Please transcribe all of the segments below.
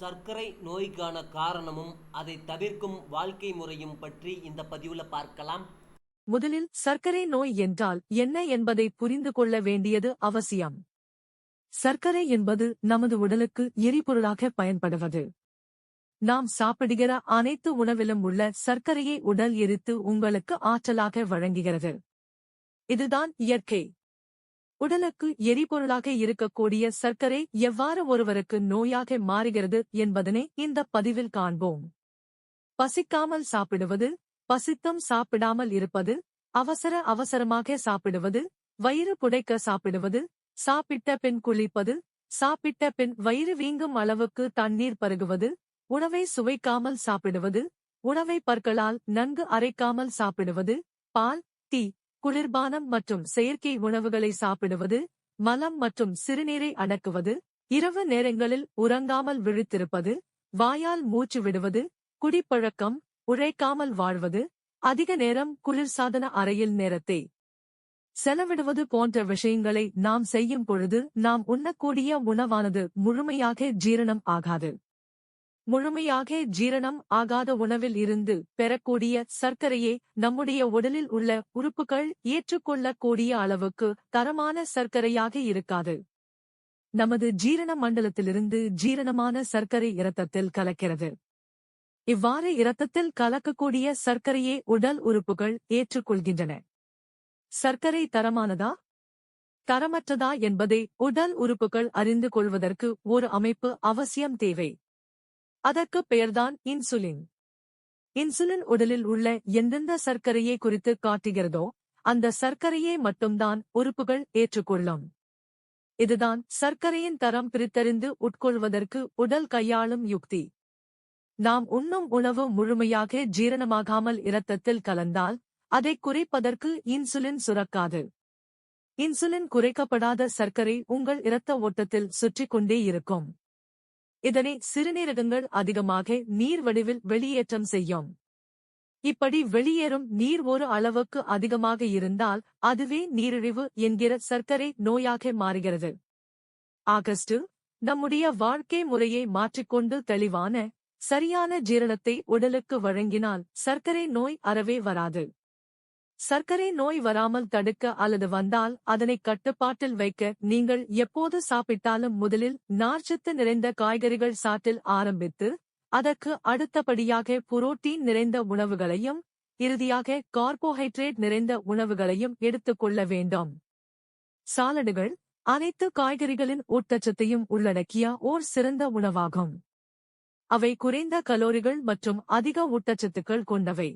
சர்க்கரை நோய்க்கான காரணமும் அதை தவிர்க்கும் வாழ்க்கை முறையும் பற்றி இந்த பதிவுல பார்க்கலாம். முதலில் சர்க்கரை நோய் என்றால் என்ன என்பதை புரிந்து கொள்ள வேண்டியது அவசியம். சர்க்கரை என்பது நமது உடலுக்கு எரிபொருளாக பயன்படுவது. நாம் சாப்பிடுகிற அனைத்து உணவிலும் உள்ள சர்க்கரையை உடல் எரித்து உங்களுக்கு ஆற்றலாக வழங்குகிறது. இதுதான் இயற்கை. உடலுக்கு எரிபொருளாக இருக்கக்கூடிய சர்க்கரை எவ்வாறு ஒருவருக்கு நோயாக மாறுகிறது என்பதனை இந்த பதிவில் காண்போம். பசிக்காமல் சாப்பிடுவது பசித்தும் சாப்பிடாமல் இருப்பது அவசர அவசரமாக சாப்பிடுவது வயிறு புடைக்க சாப்பிடுவது சாப்பிட்ட பின் குளிப்பது சாப்பிட்ட பின் வயிறு வீங்கும் அளவுக்கு தண்ணீர் பருகுவது உணவை சுவைக்காமல் சாப்பிடுவது உணவை பற்களால் நன்கு அரைக்காமல் சாப்பிடுவது பால் டீ குளிர்பானம் மற்றும் செயற்கை உணவுகளை சாப்பிடுவது மலம் மற்றும் சிறுநீரை அடக்குவது இரவு நேரங்களில் உறங்காமல் விழித்திருப்பது வாயால் மூச்சு விடுவது குடிப்பழக்கம் உழைக்காமல் வாழ்வது அதிக நேரம் குளிர்சாதன அறையில் நேரத்தை செலவிடுவது போன்ற விஷயங்களை நாம் செய்யும் பொழுது நாம் உண்ணக்கூடிய உணவானது முழுமையாக ஜீரணம் ஆகாது. முழுமையாக ஜீரணம் ஆகாத உணவில் இருந்து பெறக்கூடிய சர்க்கரையே நம்முடைய உடலில் உள்ள உறுப்புகள் ஏற்றுக்கொள்ளக்கூடிய அளவுக்கு தரமான சர்க்கரையாக இருக்காது. நமது ஜீரண மண்டலத்திலிருந்து ஜீரணமான சர்க்கரை இரத்தத்தில் கலக்கிறது. இவ்வாறு இரத்தத்தில் கலக்கக்கூடிய சர்க்கரையே உடல் உறுப்புகள் ஏற்றுக்கொள்கின்றன. சர்க்கரை தரமானதா? தரமற்றதா என்பதை உடல் உறுப்புகள் அறிந்து கொள்வதற்கு ஒரு அமைப்பு அவசியம் தேவை. அதற்கு பெயர்தான் இன்சுலின். இன்சுலின் உடலில் உள்ள எந்தெந்த சர்க்கரையை குறித்து காட்டுகிறதோ அந்த சர்க்கரையை மட்டும்தான் உறுப்புகள் ஏற்றுக்கொள்ளும். இதுதான் சர்க்கரையின் தரம் பிரித்தறிந்து உட்கொள்வதற்கு உடல் கையாளும் யுக்தி. நாம் உண்ணும் உணவு முழுமையாக ஜீரணமாகாமல் இரத்தத்தில் கலந்தால் அதை குறைப்பதற்கு இன்சுலின் சுரக்காது. இன்சுலின் குறைக்கப்படாத சர்க்கரை உங்கள் இரத்த ஓட்டத்தில் சுற்றிக் கொண்டே இருக்கும். இதனை சிறுநீரகங்கள் அதிகமாக நீர் வடிவில் வெளியேற்றம் செய்யும். இப்படி வெளியேறும் நீர் ஒரு அளவுக்கு அதிகமாக இருந்தால் அதுவே நீரிழிவு என்கிற சர்க்கரை நோயாக மாறுகிறது. ஆகஸ்ட் நம்முடைய வாழ்க்கை முறையை மாற்றிக்கொண்டு தெளிவான சரியான ஜீரணத்தை உடலுக்கு வழங்கினால் சர்க்கரை நோய் அறவே வராது. சர்க்கரை நோய் வராமல் தடுக்க அல்லது வந்தால் அதனை கட்டுப்பாட்டில் வைக்க நீங்கள் எப்போது சாப்பிட்டாலும் முதலில் நார்ச்சத்து நிறைந்த காய்கறிகள் சாற்றில் ஆரம்பித்து அதற்கு அடுத்தபடியாக புரோட்டீன் நிறைந்த உணவுகளையும் இறுதியாக கார்போஹைட்ரேட் நிறைந்த உணவுகளையும் எடுத்துக்கொள்ள வேண்டும். சாலடுகள் அனைத்து காய்கறிகளின் ஊட்டச்சத்தையும் உள்ளடக்கிய ஓர் சிறந்த உணவாகும். அவை குறைந்த கலோரிகள் மற்றும் அதிக ஊட்டச்சத்துக்கள் கொண்டவை.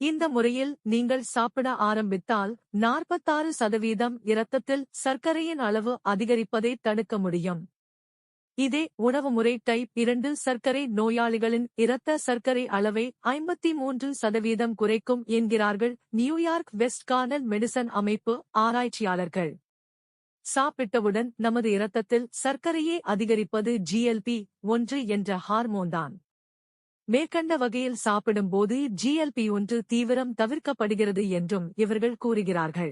இந்த முறையில் நீங்கள் சாப்பிட ஆரம்பித்தால் நாற்பத்தாறு சதவீதம் இரத்தத்தில் சர்க்கரையின் அளவு அதிகரிப்பதை தடுக்க முடியும். இதே உணவுமுறை டைப் இரண்டு சர்க்கரை நோயாளிகளின் இரத்த சர்க்கரை அளவை ஐம்பத்தி மூன்று சதவீதம் குறைக்கும் என்கிறார்கள் நியூயார்க் வெஸ்ட் கார்னல் மெடிசன் அமைப்பு ஆராய்ச்சியாளர்கள். சாப்பிட்டவுடன் நமது இரத்தத்தில் சர்க்கரையை அதிகரிப்பது ஜிஎல்பி ஒன்று என்ற ஹார்மோன்தான் மேற்கண்ட வகையில் சாப்பிடும்போது ஜிஎல்பி ஒன்று தீவிரம் தவிர்க்கப்படுகிறது என்றும் இவர்கள் கூறுகிறார்கள்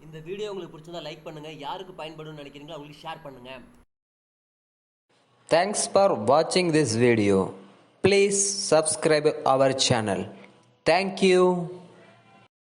இந்த வீடியோ உங்களுக்கு பிடிச்சிருந்தா லைக் பண்ணுங்க யாருக்கு பயன்படும் நினைக்கிறீங்களோ அவங்களுக்கு ஷேர் பண்ணுங்க Thanks for watching this video. Please subscribe our channel. Thank you.